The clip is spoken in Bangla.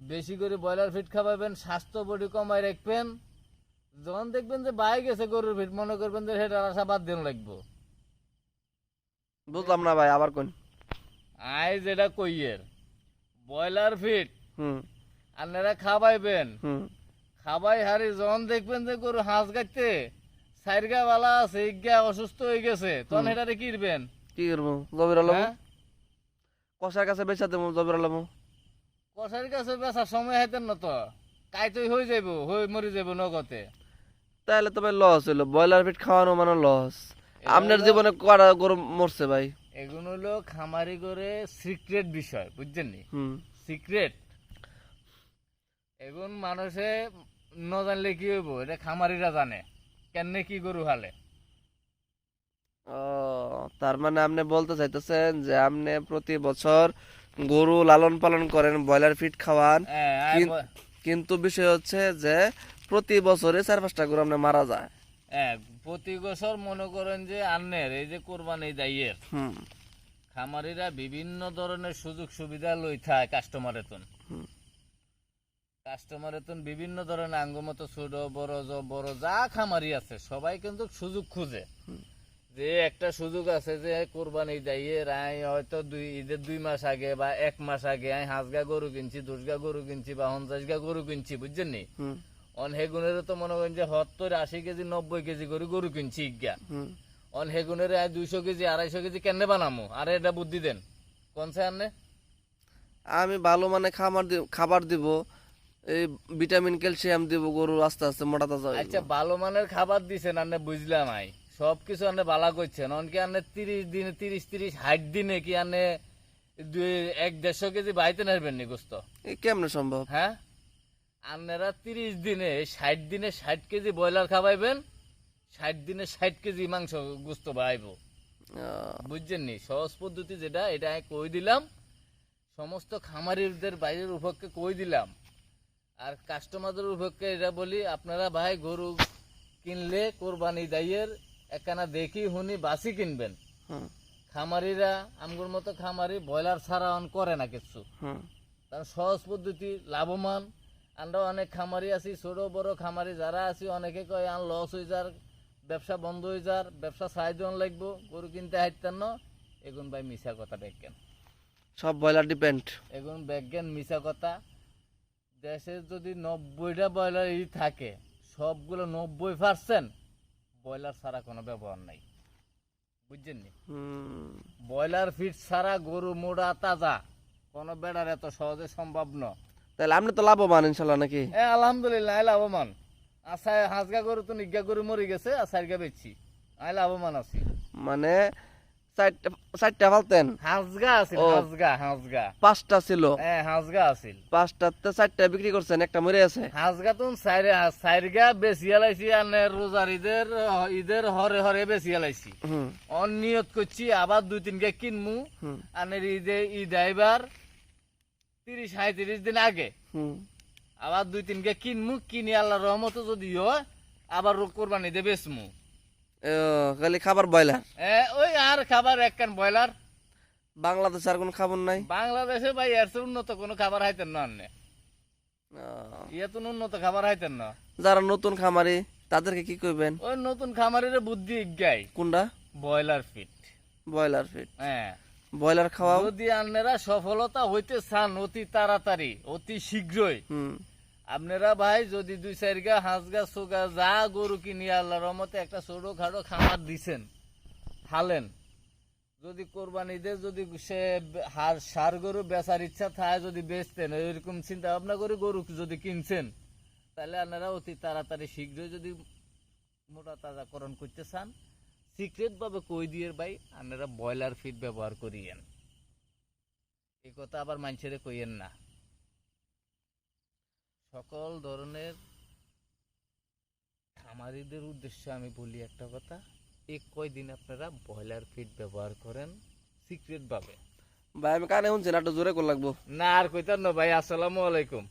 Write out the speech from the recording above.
বেশি করে ব্রয়লার ফিট খাওয়াবেন স্বাস্থ্য বডি কমায় রাখবেন। যখন দেখবেন যে বাই গেছে গরুর ফিট মনে করবেন যে সেটা আশা বাদ দিন লাগবো। বুঝলাম না ভাই আবার কোন আই যেটা কইয়ের ব্রয়লার ফিট হুম। আপনারা খাওয়াইবেন। হুম। খাবাই হারি যখন দেখবেন যে গরু হাঁস গাইতে সাইরগা বালা আছে ইগা অসুস্থ হয়ে গেছে তখন এটারে কিনবেন কি করব? জবির আলম? হ্যাঁ? কষার কাছে বেচা দেবো জবির আলম। কষার কাছে বেচার সময় হাইতেন না তো। কাইতই হয়ে যাইব হয়ে মরি যাইব নগতে তাহলে তো ভাই লস হইল ব্রয়লার ফিট খাওয়ানো মানে লস। আপনার জীবনে করা গরু মরছে ভাই? এগুলো হলো খামারি করে সিক্রেট বিষয় বুঝছেন নি? সিক্রেট। এখন মানুষে ন জানলে কি হইব এটা খামারিরা জানে কেন কি গরু হালে। ও তার মানে আপনি বলতে চাইতেছেন যে আপনি প্রতি বছর গরু লালন পালন করেন ব্রয়লার ফিট খাওয়ান। হ্যাঁ, কিন্তু বিষয় হচ্ছে যে প্রতি বছরে চার পাঁচটা গরু আপনি মারা যায়। হ্যাঁ, প্রতি বছর মনে করেন যে আন্নের এই যে কোরবানি দাইয়ের। হুম। খামারিরা বিভিন্ন ধরনের সুযোগ সুবিধা লই থাকে কাস্টমারের তুন। কাস্টমারের তুন বিভিন্ন ধরনের আঙ্গমতো ছোট বড় বড় যা খামারি আছে সবাই কিন্তু সুযোগ খুঁজে। যে একটা সুযোগ আছে যে কোরবানি দাইয়ে রায় হয়তো দুই ঈদের দুই মাস আগে বা এক মাস আগে আমি হাঁসগা গরু কিনছি দশগা গরু কিনছি বা পঞ্চাশগা গরু কিনছি বুঝছেন নি? অন হেগুনের তো মনে করেন যে সত্তর আশি কেজি নব্বই কেজি করে গরু কিনছি ইজ্ঞা অন হেগুনের দুইশো কেজি আড়াইশো কেজি কেনে বানামো? আরে এটা বুদ্ধি দেন। কোন আনে আমি ভালো মানে খাবার খাবার দিব এই ভিটামিন ক্যালসিয়াম দিব গরু আস্তে আস্তে মোটা তাজা আচ্ছা ভালো মানের খাবার দিছেন আনে বুঝলাম আই। সব কিছু আনে বালা করছেন। অনকে আনে তিরিশ দিনে তিরিশ তিরিশ ষাট দিনে কি আনে দুই এক দেড়শো কেজি বাইতে নারবেন নি গোস্ত? কেমনে সম্ভব? হ্যাঁ? আপনারা তিরিশ দিনে ষাট দিনে ষাট কেজি ব্রয়লার খাওয়াইবেন ষাট দিনে ষাট কেজি মাংস গোস্ত বাড়াইব। আহ, বুঝছেন নি? সহজ পদ্ধতি যেটা এটা আমি কই দিলাম সমস্ত খামারিদের বাইরের উপক্ষে কই দিলাম। আর কাস্টমারদের উপক্ষে এটা বলি আপনারা ভাই গরু কিনলে কোরবানি দাইয়ের একখানা দেখি হুনি বাসি কিনবেন। খামারিরা আমগুর মতো খামারি ব্রয়লার ছাড়া অন করে না কিছু। কারণ সহজ পদ্ধতি লাভবান। আমরা অনেক খামারি আছি ছোট বড় খামারি যারা আছি অনেকে কয় আন লস হয়ে যার ব্যবসা বন্ধ হয়ে যার ব্যবসা সাহায্য লাগবো গরু কিনতে হাইতেন এগুন ভাই মিশা কথা দেখেন। সব ব্রয়লার ডিপেন্ড এগুন দেখেন মিশা কথা। দেশে যদি নব্বইটা ব্রয়লার ই থাকে সবগুলো নব্বই পার্সেন্ট ব্রয়লার ছাড়া কোনো ব্যবহার নাই। বুঝছেন নি? ব্রয়লার ফিট ছাড়া গরু মোড়া তাজা কোনো বেড়ার এত সহজে সম্ভব নয় তাহলে আপনি তো লাভবান ইনশাল্লাহ নাকি? হ্যাঁ আলহামদুলিল্লাহ আই লাভবান। আশায় হাঁসগা গরু তো নিজ্ঞা গরু মরে গেছে আর সাইরগা বেচছি। আই লাভবান আছি। মানে চারটা চারটা ফালতেন। হাঁসগা আছিল হাঁসগা হাঁসগা। পাঁচটা ছিল। হ্যাঁ হাঁসগা আছিল। পাঁচটাতে চারটা বিক্রি করছেন একটা মরে আছে। হাঁসগা তো সাইরগা বেশি আলাইছি আর রোজার ঈদের ঈদের হরে হরে বেশি আলাইছি। হুম। অনিয়ত করছি আবার দুই তিনকে কিনমু। হুম। আর ঈদে ঈদ আইবার তিরিশ সাঁত্রিশ দিন আগে। হুম। আবার দুই তিনকে কিনমু কিনি আল্লাহ রহমত যদি হয় আবার কোরবানি দে বেচমু। খালি খাবার ব্রয়লার? ওই আর খাবার এক কান ব্রয়লার। বাংলাদেশে আর কোন খাবার নাই? বাংলাদেশে ভাই এর উন্নত কোনো খাবার হাইতেন না আহ, ইয়ে তো উন্নত খাবার হাইতেন না। যারা নতুন খামারি তাদেরকে কি করবেন ওই নতুন খামারের বুদ্ধি ইজ্ঞাই কোনটা ব্রয়লার ফিট। Broiler feed. হ্যাঁ। ব্রয়লার খাওয়াও? যদি আপনারা সফলতা হইতে চান অতি তাড়াতাড়ি অতি শীঘ্রই। হুম। আপনারা ভাই যদি দুই চার গা হাঁস গা সোগা যা গরু কিনি আল্লাহ রহমতে একটা ছোট খাটো খামার দিছেন হালেন যদি কোরবানি দে যদি সে হার, সার গরু বেচার ইচ্ছা থাকে, যদি বেচতেন, এরকম চিন্তা ভাবনা করে গরু যদি কিনছেন, তাহলে আপনারা অতি তাড়াতাড়ি শীঘ্রই যদি মোটা তাজাকরণ করতে চান সিক্রেট ভাবে কই দিয়ে ভাই, আপনারা ব্রয়লার ফিড ব্যবহার করিয়েন। এই কথা আবার মানুষের কইয়েন না। সকল ধরনের খামারিদের উদ্দেশ্যে আমি বলি একটা কথা এই কয়দিন আপনারা ব্রয়লার ফিড ব্যবহার করেন? সিক্রেট ভাবে। ভাই আমি কানে শুনছি না একটু জোরে করে লাগবো। না আর কইতাম না ভাই আসসালামু আলাইকুম।